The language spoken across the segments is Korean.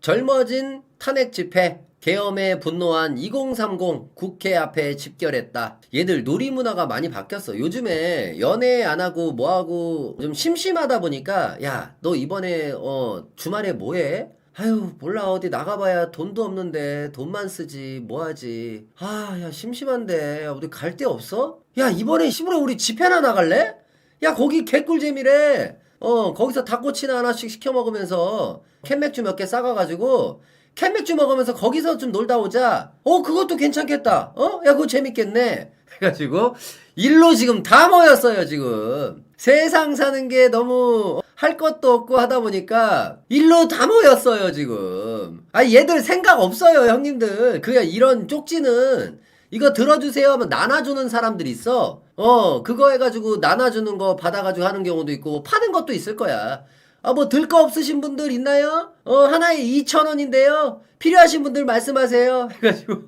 젊어진 탄핵 집회 계엄에 분노한 2030 국회 앞에 집결했다. 얘들 놀이 문화가 많이 바뀌었어. 요즘에 연애 안 하고 뭐 하고 좀 심심하다 보니까 야, 너 이번에 어 주말에 뭐 해? 아유, 몰라. 어디 나가봐야 돈도 없는데 돈만 쓰지. 뭐 하지? 아, 야, 심심한데. 야, 우리 갈데 없어? 야, 이번에 시부러 우리 집회나 나갈래? 야, 거기 개꿀잼이래. 어, 거기서 닭꼬치나 하나씩 시켜 먹으면서 캔맥주 몇 개 싸가가지고 캔맥주 먹으면서 거기서 좀 놀다 오자. 어, 그것도 괜찮겠다. 어? 야, 그거 재밌겠네. 해가지고 일로 지금 다 모였어요, 지금. 세상 사는 게 너무 할 것도 없고 하다 보니까 일로 다 모였어요, 지금. 아, 얘들 생각 없어요, 형님들. 그냥 이런 쪽지는 이거 들어주세요 하면 나눠주는 사람들이 있어. 어, 그거 해가지고 나눠주는 거 받아가지고 하는 경우도 있고, 파는 것도 있을 거야. 아, 뭐, 들 거 없으신 분들 있나요? 어, 하나에 2,000원인데요. 필요하신 분들 말씀하세요. 해가지고,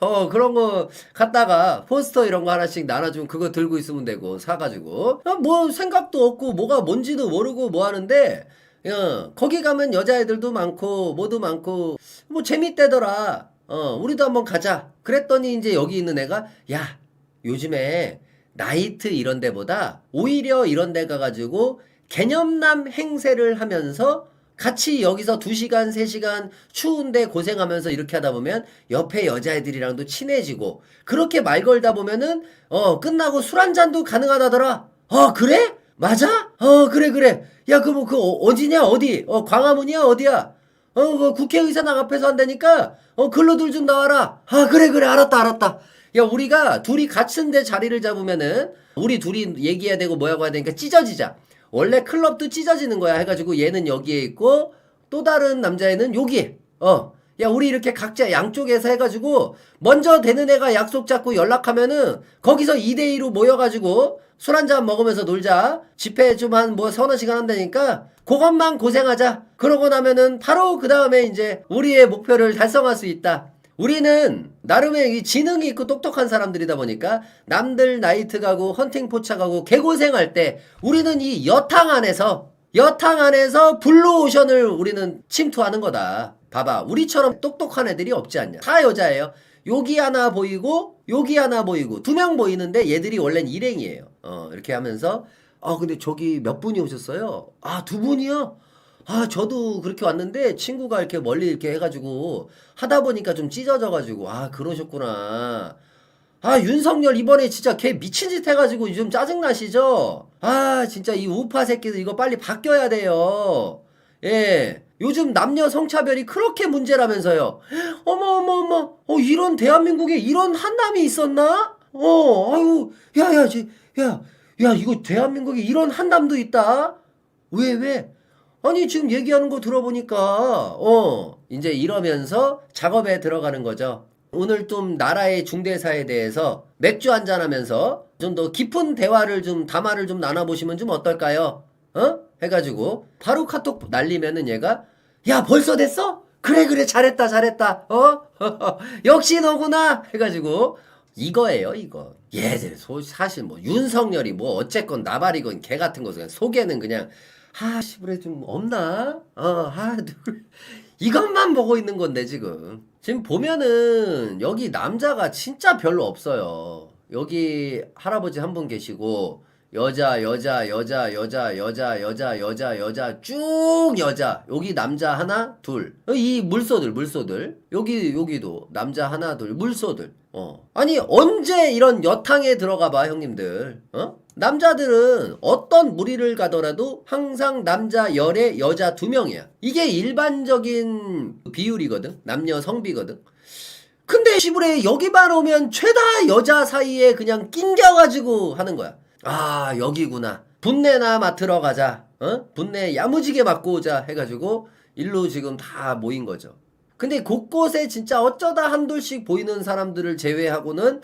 어, 그런 거 갖다가 포스터 이런 거 하나씩 나눠주면 그거 들고 있으면 되고, 사가지고. 아, 뭐, 생각도 없고, 뭐가 뭔지도 모르고 뭐 하는데, 어, 거기 가면 여자애들도 많고, 뭐도 많고, 뭐 재밌대더라. 어, 우리도 한번 가자. 그랬더니 이제 여기 있는 애가, 야, 요즘에 나이트 이런 데보다 오히려 이런 데 가가지고 개념남 행세를 하면서 같이 여기서 2시간, 3시간 추운데 고생하면서 이렇게 하다 보면 옆에 여자애들이랑도 친해지고 그렇게 말 걸다 보면은 어, 끝나고 술 한 잔도 가능하다더라. 어, 그래? 맞아? 어, 그래, 그래. 야, 그 뭐, 그, 어, 어디냐, 어디? 어, 광화문이야, 어디야? 어, 그 국회의사당 앞에서 한다니까? 어, 글로들 좀 나와라. 아, 그래, 그래, 알았다, 알았다. 야, 우리가 둘이 같은데 자리를 잡으면은, 우리 둘이 얘기해야 되고 뭐라고 해야 되니까 찢어지자. 원래 클럽도 찢어지는 거야. 해가지고 얘는 여기에 있고, 또 다른 남자애는 여기. 어. 야, 우리 이렇게 각자 양쪽에서 해가지고, 먼저 되는 애가 약속 잡고 연락하면은, 거기서 2대2로 모여가지고, 술 한잔 먹으면서 놀자. 집회 좀 한 뭐 서너 시간 한다니까, 그것만 고생하자. 그러고 나면은, 바로 그 다음에 이제, 우리의 목표를 달성할 수 있다. 우리는 나름의 이 지능이 있고 똑똑한 사람들이다 보니까 남들 나이트 가고 헌팅 포차 가고 개고생할 때 우리는 이 여탕 안에서 여탕 안에서 블루오션을 우리는 침투하는 거다. 봐봐. 우리처럼 똑똑한 애들이 없지 않냐. 다 여자예요. 여기 하나 보이고 여기 하나 보이고 두 명 보이는데 얘들이 원래는 일행이에요. 어, 이렇게 하면서 아, 근데 저기 몇 분이 오셨어요? 아, 두 분이요? 아, 저도 그렇게 왔는데 친구가 이렇게 멀리 이렇게 해가지고 하다 보니까 좀 찢어져가지고 아, 그러셨구나. 아, 윤석열 이번에 진짜 걔 미친 짓 해가지고 좀 짜증나시죠? 아, 진짜 이 우파 새끼들 이거 빨리 바뀌어야 돼요. 예. 요즘 남녀 성차별이 그렇게 문제라면서요. 어머, 어머, 어머. 어, 이런 대한민국에 이런 한남이 있었나? 어, 아유, 야, 야, 지, 야, 야, 이거 대한민국에 이런 한남도 있다? 왜, 왜? 아니, 지금 얘기하는 거 들어보니까, 어, 이제 이러면서 작업에 들어가는 거죠. 오늘 좀 나라의 중대사에 대해서 맥주 한잔 하면서 좀 더 깊은 대화를 좀, 담화를 좀 나눠보시면 좀 어떨까요? 어? 해가지고, 바로 카톡 날리면은 얘가, 야, 벌써 됐어? 그래, 그래, 잘했다, 잘했다, 어? 역시 너구나! 해가지고, 이거예요, 이거. 얘들, 소, 사실 뭐, 윤석열이 뭐, 어쨌건 나발이건 개 같은 거, 그냥 속에는 그냥, 하, 씨부레 좀 없나? 어, 하, 둘. 이것만 보고 있는 건데, 지금. 지금 보면은, 여기 남자가 진짜 별로 없어요. 여기 할아버지 한 분 계시고, 여자, 여자, 여자, 여자, 여자, 여자, 여자, 여자, 쭉 여자. 여기 남자 하나, 둘. 이 물소들, 물소들. 여기, 여기도 남자 하나, 둘, 물소들. 어. 아니, 언제 이런 여탕에 들어가 봐, 형님들. 어? 남자들은 어떤 무리를 가더라도 항상 남자 열에 여자 두 명이야. 이게 일반적인 비율이거든. 남녀 성비거든. 근데 시부레 여기만 오면 죄다 여자 사이에 그냥 낑겨가지고 하는 거야. 아 여기구나. 분내나 맡으러 가자. 어? 분내 야무지게 맡고 오자 해가지고 일로 지금 다 모인 거죠. 근데 곳곳에 진짜 어쩌다 한둘씩 보이는 사람들을 제외하고는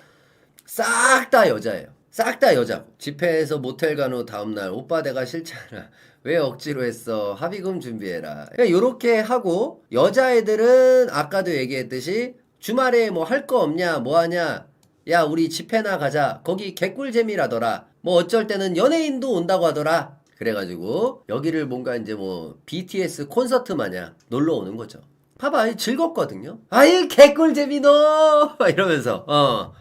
싹 다 여자예요. 싹 다 여자고. 집회에서 모텔 간 후 다음날 오빠 내가 싫잖아. 왜 억지로 했어? 합의금 준비해라. 그러니까 요렇게 하고 여자애들은 아까도 얘기했듯이 주말에 뭐 할 거 없냐? 뭐 하냐? 야, 우리 집회나 가자. 거기 개꿀잼이라더라. 뭐 어쩔 때는 연예인도 온다고 하더라. 그래가지고 여기를 뭔가 이제 뭐 BTS 콘서트 마냥 놀러 오는 거죠. 봐봐 즐겁거든요. 아이 개꿀잼이 너 이러면서 어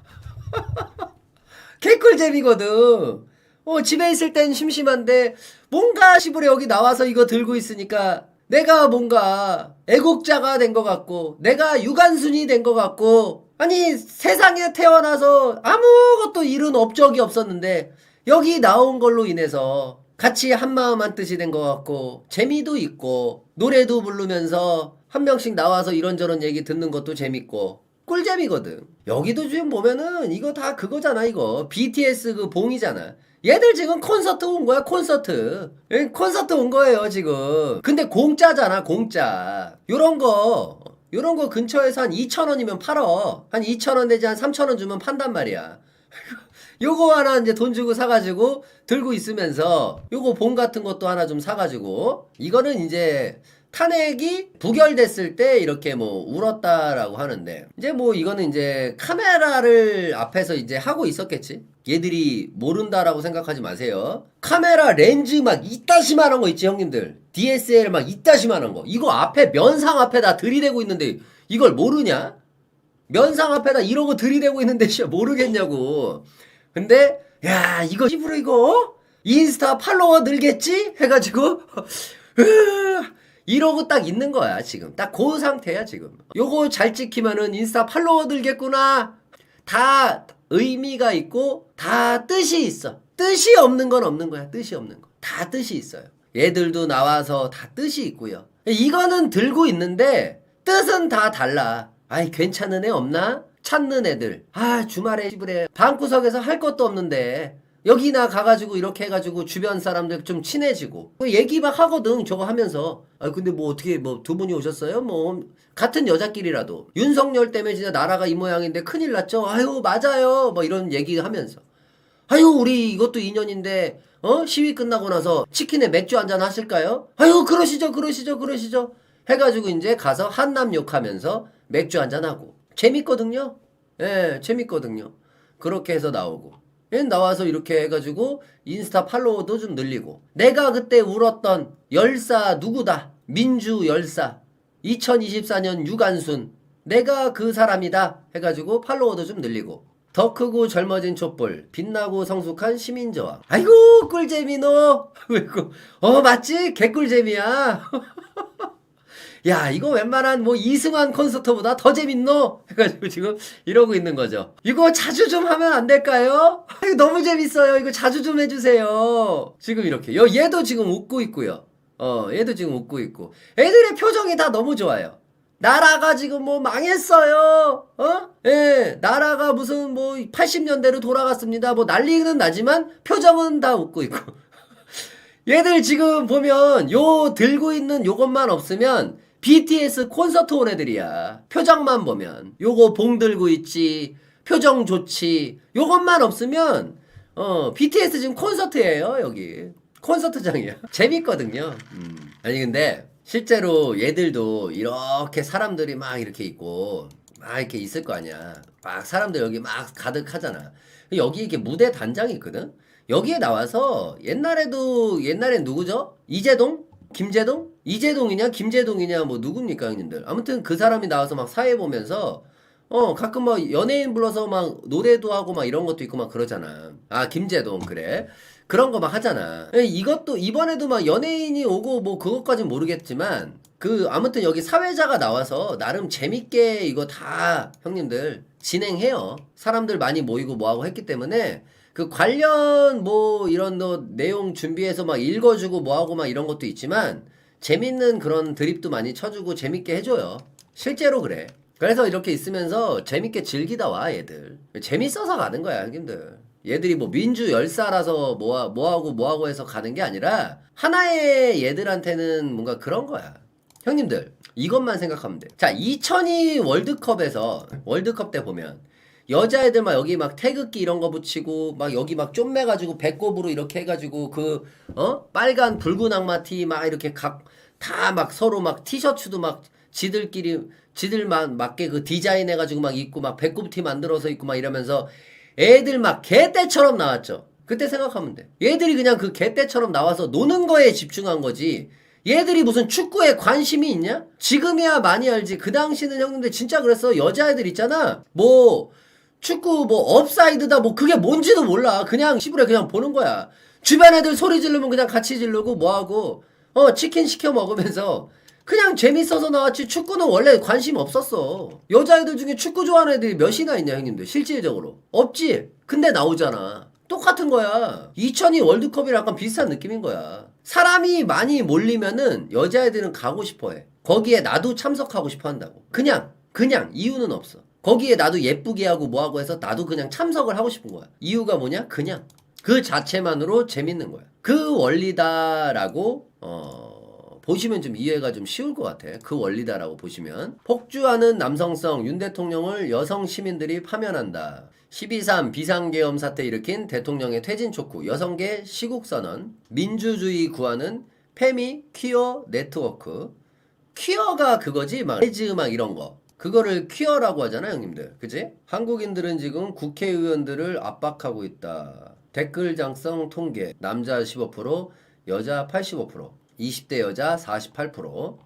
개꿀잼이거든. 어 집에 있을 땐 심심한데 뭔가 시부레 여기 나와서 이거 들고 있으니까 내가 뭔가 애국자가 된 것 같고 내가 유관순이 된 것 같고 아니 세상에 태어나서 아무것도 이룬 업적이 없었는데 여기 나온 걸로 인해서 같이 한마음 한뜻이 된 것 같고 재미도 있고 노래도 부르면서 한 명씩 나와서 이런저런 얘기 듣는 것도 재밌고 꿀잼이거든. 여기도 지금 보면은 이거 다 그거잖아 이거. BTS 그 봉이잖아. 얘들 지금 콘서트 온 거야 콘서트. 예, 콘서트 온 거예요 지금. 근데 공짜잖아 공짜. 요런 거 요런 거 근처에서 한 2,000원이면 팔어. 한 2,000원 내지 한 3,000원 주면 판단 말이야. 요거 하나 이제 돈 주고 사가지고 들고 있으면서 요거 봉 같은 것도 하나 좀 사가지고. 이거는 이제 탄핵이 부결됐을 때 이렇게 뭐 울었다라고 하는데 이제 뭐 이거는 이제 카메라를 앞에서 이제 하고 있었겠지? 얘들이 모른다라고 생각하지 마세요. 카메라 렌즈 막 이따시만한 거 있지 형님들? DSL 막 이따시만한 거. 이거 앞에 면상 앞에다 들이대고 있는데 이걸 모르냐? 면상 앞에다 이러고 들이대고 있는데 씨 모르겠냐고. 근데 야 이거 입으로 이거 인스타 팔로워 늘겠지? 해가지고 이러고 딱 있는 거야 지금 딱 그 상태야 지금. 요거 잘 찍히면은 인스타 팔로워 늘겠구나. 다 의미가 있고 다 뜻이 있어. 뜻이 없는 건 없는 거야. 뜻이 없는 거. 다 뜻이 있어요. 얘들도 나와서 다 뜻이 있고요. 이거는 들고 있는데 뜻은 다 달라. 아이 괜찮은 애 없나? 찾는 애들. 아 주말에 집을에 방구석에서 할 것도 없는데 여기나 가가지고 이렇게 해가지고 주변 사람들 좀 친해지고 그 얘기 막 하거든 저거 하면서 아 근데 뭐 어떻게 뭐 두 분이 오셨어요? 뭐 같은 여자끼리라도 윤석열 때문에 진짜 나라가 이 모양인데 큰일 났죠. 아유 맞아요. 뭐 이런 얘기 하면서 아유 우리 이것도 인연인데 어 시위 끝나고 나서 치킨에 맥주 한잔 하실까요? 아유 그러시죠 그러시죠 그러시죠 해가지고 이제 가서 한남 욕하면서 맥주 한잔 하고 재밌거든요. 예 재밌거든요. 그렇게 해서 나오고 얘 나와서 이렇게 해가지고 인스타 팔로워도 좀 늘리고. 내가 그때 울었던 열사 누구다? 민주 열사. 2024년 유관순. 내가 그 사람이다 해가지고 팔로워도 좀 늘리고. 더 크고 젊어진 촛불. 빛나고 성숙한 시민저항. 아이고 꿀잼이 너 아이고 어 맞지? 개꿀잼이야 야 이거 웬만한 뭐 이승환 콘서트보다 더 재밌노? 해가지고 지금 이러고 있는 거죠. 이거 자주 좀 하면 안 될까요? 아이고 너무 재밌어요. 이거 자주 좀 해주세요. 지금 이렇게. 여 얘도 지금 웃고 있고요. 어 얘도 지금 웃고 있고. 애들의 표정이 다 너무 좋아요. 나라가 지금 뭐 망했어요. 어? 예, 나라가 무슨 뭐 80년대로 돌아갔습니다. 뭐 난리는 나지만 표정은 다 웃고 있고. 얘들 지금 보면 요 들고 있는 요것만 없으면 BTS 콘서트 온 애들이야. 표정만 보면 요거 봉 들고 있지. 표정 좋지. 요것만 없으면 어, BTS 지금 콘서트예요, 여기. 콘서트장이야. 재밌거든요. 음. 아니 근데 실제로 얘들도 이렇게 사람들이 막 이렇게 있고 막 이렇게 있을 거 아니야. 막 사람들 여기 막 가득하잖아. 여기 이렇게 무대 단장이 있거든. 여기에 나와서 옛날에도 옛날엔 누구죠? 이재동? 김재동? 이재동이냐 김재동이냐 뭐 누굽니까 형님들. 아무튼 그 사람이 나와서 막 사회 보면서 어 가끔 막 연예인 불러서 막 노래도 하고 막 이런 것도 있고 막 그러잖아. 아 김재동 그래. 그런 거 막 하잖아. 예, 이것도 이번에도 막 연예인이 오고 뭐 그것까진 모르겠지만 그 아무튼 여기 사회자가 나와서 나름 재밌게 이거 다 형님들 진행해요. 사람들 많이 모이고 뭐하고 했기 때문에 그 관련 뭐 이런 너 내용 준비해서 막 읽어주고 뭐하고 막 이런 것도 있지만 재밌는 그런 드립도 많이 쳐주고 재밌게 해줘요. 실제로 그래. 그래서 이렇게 있으면서 재밌게 즐기다 와 얘들. 재밌어서 가는 거야 형님들. 얘들이 뭐 민주 열사라서 뭐, 뭐하고 뭐하고 해서 가는 게 아니라 하나의 얘들한테는 뭔가 그런 거야. 형님들 이것만 생각하면 돼. 자 2002 월드컵에서 월드컵 때 보면 여자애들 막 여기 막 태극기 이런 거 붙이고 막 여기 막 쪼매가지고 배꼽으로 이렇게 해 가지고 그 어 빨간 붉은 악마 티 막 이렇게 각 다 막 서로 막 티셔츠도 막 지들끼리 지들만 맞게 그 디자인 해 가지고 막 입고 막 배꼽 티 만들어서 입고 막 이러면서 애들 막 개떼처럼 나왔죠. 그때 생각하면 돼. 얘들이 그냥 그 개떼처럼 나와서 노는 거에 집중한 거지. 얘들이 무슨 축구에 관심이 있냐? 지금이야 많이 알지. 그 당시는 형님들 진짜 그랬어. 여자애들 있잖아. 뭐 축구 뭐 업사이드다 뭐 그게 뭔지도 몰라. 그냥 시부레 그냥 보는 거야. 주변 애들 소리 지르면 그냥 같이 지르고 뭐하고 어 치킨 시켜 먹으면서 그냥 재밌어서 나왔지 축구는 원래 관심 없었어. 여자애들 중에 축구 좋아하는 애들이 몇이나 있냐 형님들 실질적으로 없지. 근데 나오잖아. 똑같은 거야. 2002 월드컵이랑 약간 비슷한 느낌인 거야. 사람이 많이 몰리면은 여자애들은 가고 싶어 해. 거기에 나도 참석하고 싶어 한다고. 그냥, 그냥 이유는 없어. 거기에 나도 예쁘게 하고 뭐하고 해서 나도 그냥 참석을 하고 싶은 거야. 이유가 뭐냐? 그냥. 그 자체만으로 재밌는 거야. 그 원리다라고, 어, 보시면 좀 이해가 좀 쉬울 것 같아. 그 원리다라고 보시면. 폭주하는 남성성 윤 대통령을 여성 시민들이 파면한다. 12.3 비상계엄 사태 일으킨 대통령의 퇴진 촉구, 여성계 시국선언, 민주주의 구하는 페미 퀴어 네트워크. 퀴어가 그거지, 막, 레즈 막 이런 거. 그거를 퀴어라고 하잖아, 형님들. 그지? 한국인들은 지금 국회의원들을 압박하고 있다. 댓글 장성 통계. 남자 15%, 여자 85%, 20대 여자 48%.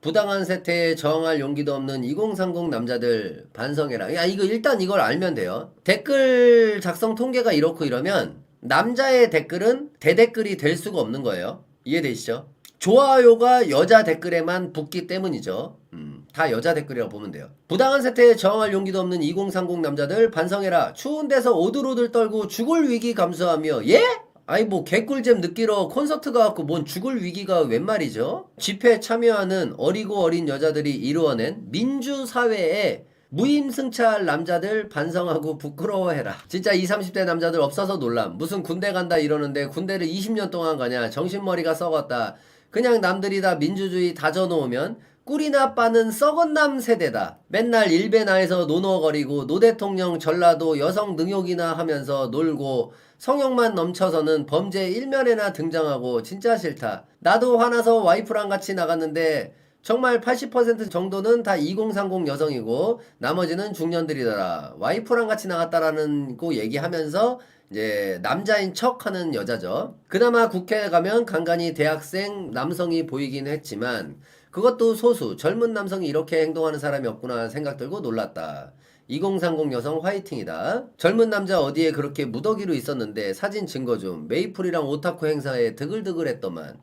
부당한 세태에 저항할 용기도 없는 2030 남자들 반성해라. 야, 이거 일단 이걸 알면 돼요. 댓글 작성 통계가 이렇고 이러면 남자의 댓글은 대댓글이 될 수가 없는 거예요. 이해되시죠? 좋아요가 여자 댓글에만 붙기 때문이죠. 음, 다 여자 댓글이라고 보면 돼요. 부당한 세태에 저항할 용기도 없는 2030 남자들 반성해라. 추운 데서 오들오들 떨고 죽을 위기 감수하며 예? 아니 뭐 개꿀잼 느끼러 콘서트 가갖고 뭔 죽을 위기가 웬 말이죠? 집회에 참여하는 어리고 어린 여자들이 이루어낸 민주사회에 무임승차할 남자들 반성하고 부끄러워해라. 진짜 20, 30대 남자들 없어서 놀람. 무슨 군대 간다 이러는데 군대를 20년 동안 가냐. 정신머리가 썩었다. 그냥 남들이 다 민주주의 다져놓으면 꿀이나 빠는 썩은 남 세대다. 맨날 일베나에서 노노거리고 노 대통령 전라도 여성 능욕이나 하면서 놀고 성욕만 넘쳐서는 범죄 일면에나 등장하고 진짜 싫다. 나도 화나서 와이프랑 같이 나갔는데 정말 80% 정도는 다 2030 여성이고 나머지는 중년들이더라. 와이프랑 같이 나갔다라는 거 얘기하면서 이제 남자인 척 하는 여자죠. 그나마 국회에 가면 간간히 대학생 남성이 보이긴 했지만 그것도 소수. 젊은 남성이 이렇게 행동하는 사람이 없구나 생각 들고 놀랐다. 2030 여성 화이팅이다. 젊은 남자 어디에 그렇게 무더기로 있었는데 사진 증거 좀. 메이플이랑 오타쿠 행사에 드글드글했더만.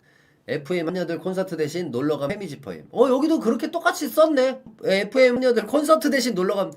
FM 한여들 콘서트 대신 놀러간 페미지퍼임. 어 여기도 그렇게 똑같이 썼네. FM 한여들 콘서트 대신 놀러간.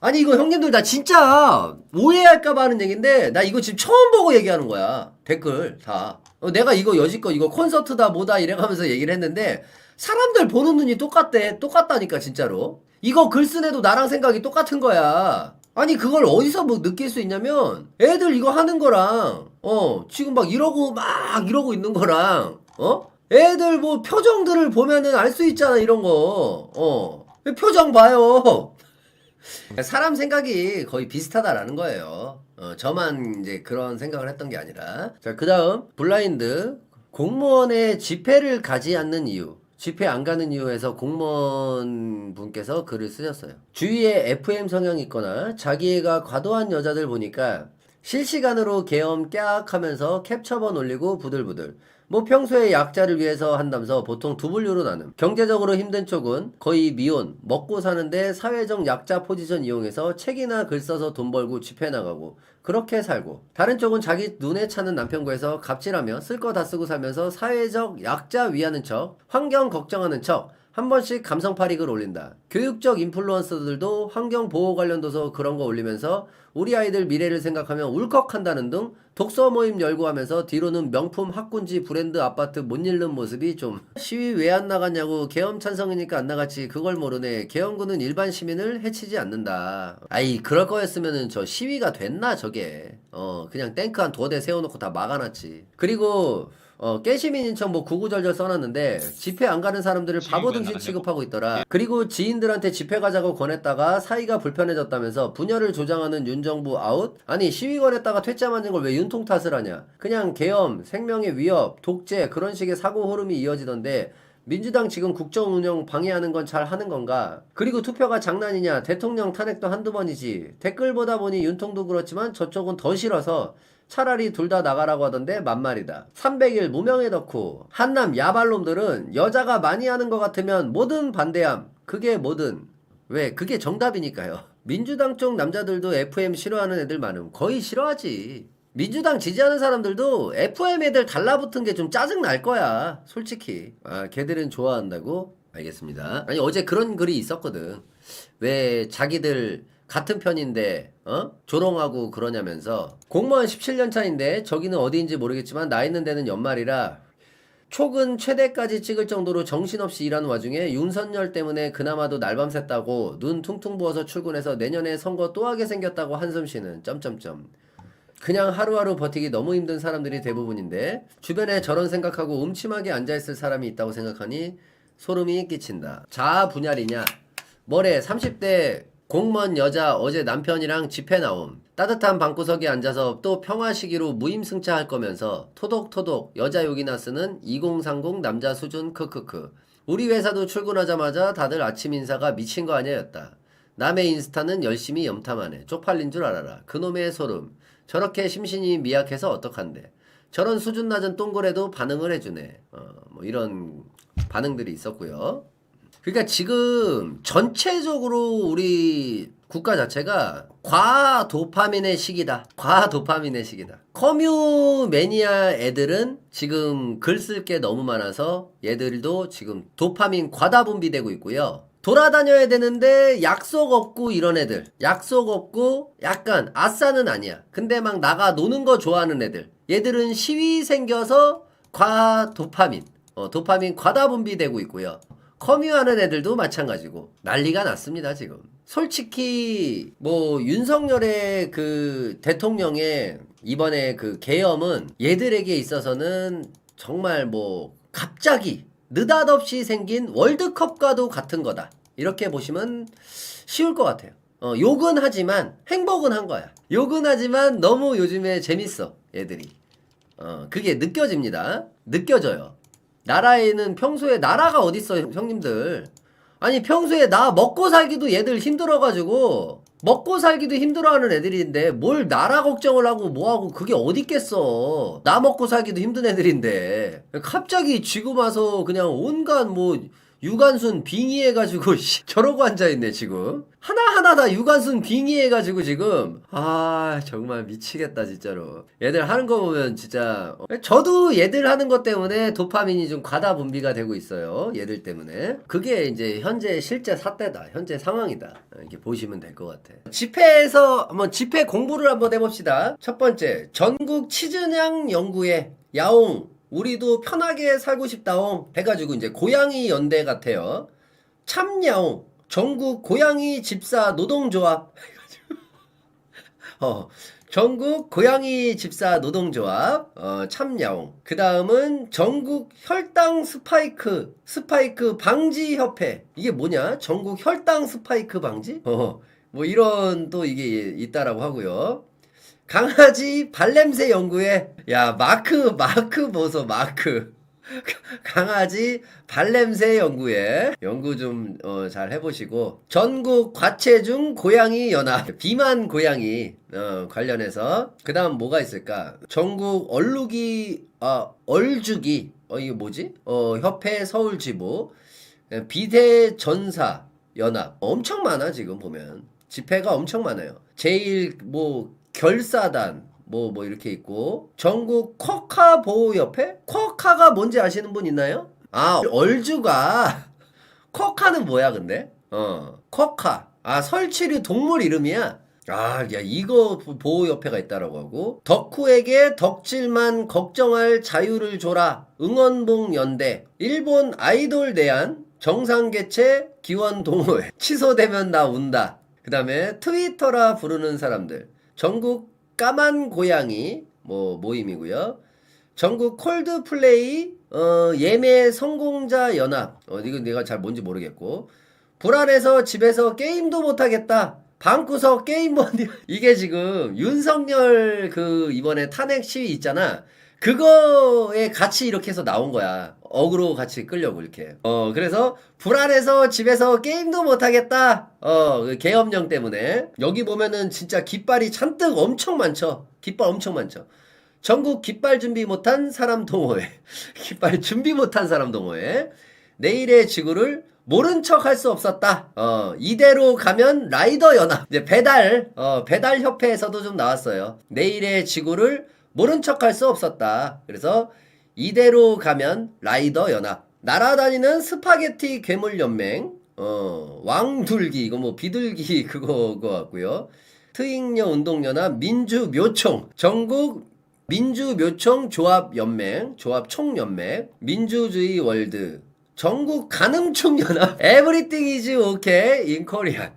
아니 이거 형님들 나 진짜 오해할까봐 하는 얘긴데 나 이거 지금 처음 보고 얘기하는 거야 댓글 다 어, 내가 이거 여지껏 이거 콘서트다 뭐다 이래가면서 얘기를 했는데 사람들 보는 눈이 똑같대 똑같다니까 진짜로 이거 글 쓴 애도 나랑 생각이 똑같은 거야 아니 그걸 어디서 뭐 느낄 수 있냐면 애들 이거 하는 거랑 어 지금 막 이러고 막 이러고 있는 거랑 어 애들 뭐 표정들을 보면은 알 수 있잖아 이런 거어 표정 봐요 사람 생각이 거의 비슷하다라는 거예요. 어, 저만 이제 그런 생각을 했던 게 아니라. 자, 그 다음, 블라인드. 공무원의 집회를 가지 않는 이유. 집회 안 가는 이유에서 공무원 분께서 글을 쓰셨어요. 주위에 FM 성향이 있거나 자기애가 과도한 여자들 보니까 실시간으로 계엄 깨악 하면서 캡처본 올리고 부들부들. 뭐 평소에 약자를 위해서 한다면서 보통 두 분류로 나눔. 경제적으로 힘든 쪽은 거의 미혼, 먹고 사는데 사회적 약자 포지션 이용해서 책이나 글 써서 돈 벌고 집회 나가고 그렇게 살고 다른 쪽은 자기 눈에 차는 남편 구해서 갑질하며 쓸 거 다 쓰고 살면서 사회적 약자 위하는 척, 환경 걱정하는 척, 한 번씩 감성파리 글 올린다. 교육적 인플루언서들도 환경 보호 관련 도서 그런 거 올리면서 우리 아이들 미래를 생각하며 울컥한다는 등 독서 모임 열고 하면서 뒤로는 명품 학군지 브랜드 아파트 못 잃는 모습이 좀 시위 왜 안 나갔냐고 계엄 찬성이니까 안 나갔지 그걸 모르네. 계엄군은 일반 시민을 해치지 않는다. 아이 그럴 거였으면은 저 시위가 됐나 저게? 어 그냥 탱크 한 두 대 세워놓고 다 막아놨지. 그리고 어, 깨시민인 척뭐 구구절절 써놨는데 집회 안 가는 사람들을 바보 등신. 취급하고 있더라. 그리고 지인들한테 집회 가자고 권했다가 사이가 불편해졌다면서 분열을 조장하는 윤정부 아웃? 아니 시위 권했다가 퇴짜 맞는 걸 왜 윤통 탓을 하냐? 그냥 계엄, 생명의 위협, 독재 그런 식의 사고 흐름이 이어지던데 민주당 지금 국정 운영 방해하는 건 잘 하는 건가? 그리고 투표가 장난이냐? 대통령 탄핵도 한두 번이지. 댓글 보다 보니 윤통도 그렇지만 저쪽은 더 싫어서 차라리 둘 다 나가라고 하던데 만말이다. 300일 무명의 덕후. 한남 야발놈들은 여자가 많이 하는 것 같으면 뭐든 반대함. 그게 뭐든. 왜? 그게 정답이니까요. 민주당 쪽 남자들도 FM 싫어하는 애들 많음. 거의 싫어하지. 민주당 지지하는 사람들도 FM 애들 달라붙은 게 좀 짜증 날 거야. 솔직히. 아, 걔들은 좋아한다고? 알겠습니다. 아니, 어제 그런 글이 있었거든. 왜 자기들 같은 편인데, 어? 조롱하고 그러냐면서. 공무원 17년 차인데, 저기는 어디인지 모르겠지만, 나 있는 데는 연말이라, 촉은 최대까지 찍을 정도로 정신없이 일하는 와중에 윤석열 때문에 그나마도 날밤 샜다고 눈 퉁퉁 부어서 출근해서 내년에 선거 또 하게 생겼다고 한숨 쉬는 점점점. 그냥 하루하루 버티기 너무 힘든 사람들이 대부분인데 주변에 저런 생각하고 음침하게 앉아있을 사람이 있다고 생각하니 소름이 끼친다. 자아 분열이냐? 뭐래 30대 공무원 여자 어제 남편이랑 집회 나옴. 따뜻한 방구석에 앉아서 또 평화 시기로 무임승차할 거면서 토독토독 여자 욕이나 쓰는 2030 남자 수준 크크크. 우리 회사도 출근하자마자 다들 아침 인사가 미친 거 아니었다. 남의 인스타는 열심히 염탐하네. 쪽팔린 줄 알아라. 그놈의 소름. 저렇게 심신이 미약해서 어떡한데. 저런 수준 낮은 똥고래도 반응을 해주네. 어, 뭐 이런 반응들이 있었고요. 그러니까 지금 전체적으로 우리 국가 자체가 과도파민의 시기다. 과도파민의 시기다. 커뮤 매니아 애들은 지금 글 쓸 게 너무 많아서 얘들도 지금 도파민 과다 분비되고 있고요. 돌아다녀야 되는데 약속 없고 이런 애들. 약속 없고 약간 아싸는 아니야. 근데 막 나가 노는 거 좋아하는 애들. 얘들은 시위 생겨서 과도파민. 어, 도파민 과다 분비되고 있고요. 커뮤하는 애들도 마찬가지고 난리가 났습니다 지금. 솔직히 뭐 윤석열의 그 대통령의 이번에 그 계엄은 얘들에게 있어서는 정말 뭐 갑자기 느닷없이 생긴 월드컵과도 같은 거다. 이렇게 보시면 쉬울 것 같아요. 어, 욕은 하지만 행복은 한 거야. 욕은 하지만 너무 요즘에 재밌어 얘들이. 어, 그게 느껴집니다. 느껴져요. 나라에는 평소에 나라가 어딨어 형님들 아니 평소에 나 먹고 살기도 얘들 힘들어가지고 먹고 살기도 힘들어하는 애들인데 뭘 나라 걱정을 하고 뭐하고 그게 어딨겠어. 나 먹고 살기도 힘든 애들인데. 갑자기 지금 와서 그냥 온갖 뭐 유관순 빙의해가지고 씨, 저러고 앉아있네 지금. 하나하나 다 유관순 빙의해가지고 지금. 아 정말 미치겠다 진짜로. 얘들 하는 거 보면 진짜 어, 저도 얘들 하는 것 때문에 도파민이 좀 과다 분비가 되고 있어요 얘들 때문에. 그게 이제 현재 실제 사태다 현재 상황이다. 이렇게 보시면 될 것 같아. 집회에서 한번 집회 공부를 한번 해봅시다. 첫 번째 전국 치즈냥 연구회 야옹 우리도 편하게 살고 싶다옹 해가지고 이제 고양이 연대 같아요. 참야옹 전국 고양이 집사 노동조합. 어 전국 고양이 집사 노동조합 어 참야옹. 그 다음은 전국 혈당 스파이크 스파이크 방지 협회. 이게 뭐냐? 전국 혈당 스파이크 방지? 어 뭐 이런 또 이게 있다라고 하고요. 강아지 발냄새 연구회 야 마크 마크 보소 마크. 강아지 발냄새 연구회 연구 좀 어, 잘 해보시고 전국 과체중 고양이 연합 비만 고양이 어, 관련해서. 그 다음 뭐가 있을까? 전국 얼룩이 아 얼주기 어 이게 뭐지? 어 협회 서울 지부. 비대 전사 연합. 엄청 많아 지금 보면. 집회가 엄청 많아요. 제일 뭐 결사단 뭐뭐 이렇게 있고 전국 쿼카 보호협회 쿼카가 뭔지 아시는 분 있나요? 아 얼주가 쿼카는 뭐야 근데? 어 쿼카 아 설치류 동물 이름이야. 아, 야, 이거 보호협회가 있다라고 하고, 덕후에게 덕질만 걱정할 자유를 줘라. 응원봉 연대. 일본 아이돌 대한 정상개체 기원 동호회. 취소되면 나 운다. 그 다음에 트위터라 부르는 사람들. 전국 까만 고양이 뭐 모임이고요. 전국 콜드플레이 어, 예매 성공자 연합. 어, 이건 내가 잘 뭔지 모르겠고. 불안해서 집에서 게임도 못 하겠다. 방구석 게임 모드 이게 지금 윤석열 그 이번에 탄핵 시위 있잖아. 그거에 같이 이렇게 해서 나온 거야. 어그로 같이 끌려고 이렇게. 어 그래서 불안해서 집에서 게임도 못 하겠다. 어 그 계엄령 때문에 여기 보면은 진짜 깃발이 잔뜩 엄청 많죠. 깃발 엄청 많죠. 전국 깃발 준비 못한 사람 동호회. 깃발 준비 못한 사람 동호회. 내일의 지구를 모른 척 할 수 없었다. 어, 이대로 가면 라이더 연합. 이제 배달, 어, 배달 협회에서도 좀 나왔어요. 내일의 지구를 모른 척할 수 없었다. 그래서 이대로 가면 라이더 연합. 날아다니는 스파게티 괴물 연맹. 어, 왕둘기, 이거 뭐 비둘기 그거, 그거 같고요. 트익녀 운동연합 민주묘총. 전국 민주묘총 조합연맹, 조합총연맹, 민주주의 월드, 전국 가능충연합, Everything is okay in Korean.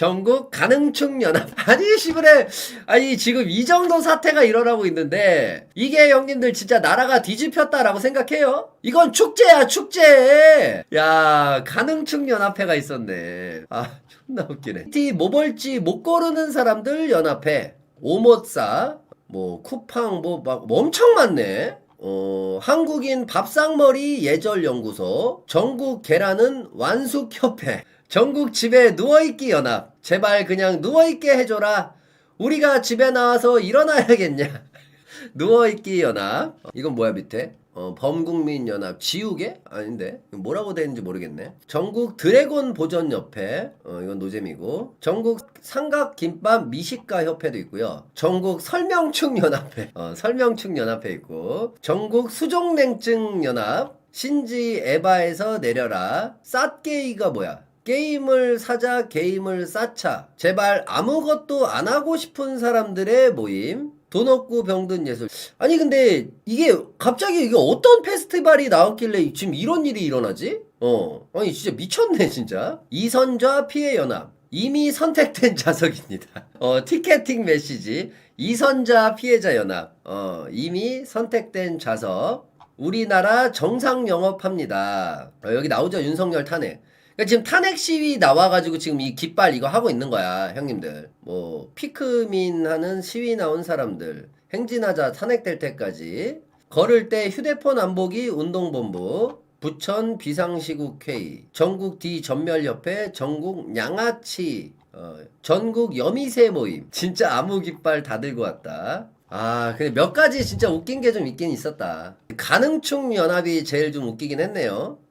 전국 가능충 연합. 아니, 시부래. 아니, 지금 이 정도 사태가 일어나고 있는데, 이게 형님들 진짜 나라가 뒤집혔다라고 생각해요? 이건 축제야, 축제! 야, 가능충 연합회가 있었네. 아, 존나 웃기네. 티, 뭐 볼지 못 고르는 사람들 연합회, 오모싸, 뭐 쿠팡 뭐막 엄청 많네. 어, 한국인 밥상머리 예절연구소, 전국 계란은 완숙협회, 전국 집에 누워있기 연합, 제발 그냥 누워있게 해줘라. 우리가 집에 나와서 일어나야겠냐. 누워있기 연합. 어, 이건 뭐야 밑에? 어, 범국민 연합. 지우개? 아닌데? 뭐라고 되는지 모르겠네. 전국 드래곤 보전 협회. 어, 이건 노잼이고. 전국 삼각 김밥 미식가 협회도 있고요. 전국 설명충 연합회. 어, 설명충 연합회 있고. 전국 수족냉증 연합. 신지 에바에서 내려라. 쌌게이가 뭐야 게임을 사자 게임을 쌓자. 제발 아무것도 안 하고 싶은 사람들의 모임. 돈 없고 병든 예술. 아니 근데 이게 갑자기 이게 어떤 페스티벌이 나왔길래 지금 이런 일이 일어나지? 어. 아니 진짜 미쳤네 진짜. 이선좌 피해 연합. 이미 선택된 자석입니다. 어 티켓팅 메시지. 이선자 피해자 연합. 어 이미 선택된 좌석. 우리나라 정상 영업합니다. 어, 여기 나오죠? 윤석열 탄핵 그러니까 지금 탄핵 시위 나와가지고 지금 이 깃발 이거 하고 있는 거야, 형님들. 뭐, 피크민 하는 시위 나온 사람들. 행진하자 탄핵될 때까지. 걸을 때 휴대폰 안 보기 운동본부. 부천 비상시국회의. 전국 D 전멸협회. 전국 양아치. 어, 전국 여미새 모임. 진짜 아무 깃발 다 들고 왔다. 아, 근데 몇 가지 진짜 웃긴 게 좀 있긴 있었다. 가능충 연합이 제일 좀 웃기긴 했네요.